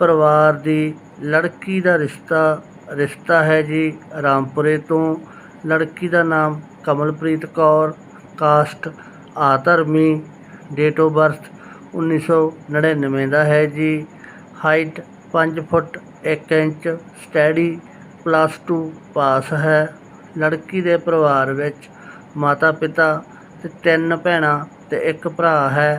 ਪਰਿਵਾਰ ਦੀ ਲੜਕੀ ਦਾ ਰਿਸ਼ਤਾ ਰਿਸ਼ਤਾ ਹੈ ਜੀ ਰਾਮਪੁਰੇ ਤੋਂ। ਲੜਕੀ ਦਾ ਨਾਮ Kamalpreet Kaur, caste Adharmi date of birth 1999 ਦਾ ਹੈ ਜੀ। Height 5 foot 1 inch study plus 2 pass ਹੈ। ਲੜਕੀ ਦੇ ਪਰਿਵਾਰ ਵਿੱਚ ਮਾਤਾ ਪਿਤਾ ਤੇ ਤਿੰਨ ਭੈਣਾਂ ਤੇ ਇੱਕ ਭਰਾ ਹੈ।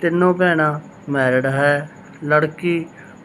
ਤਿੰਨੋਂ ਭੈਣਾਂ ਮੈਰਿਡ ਹੈ। ਲੜਕੀ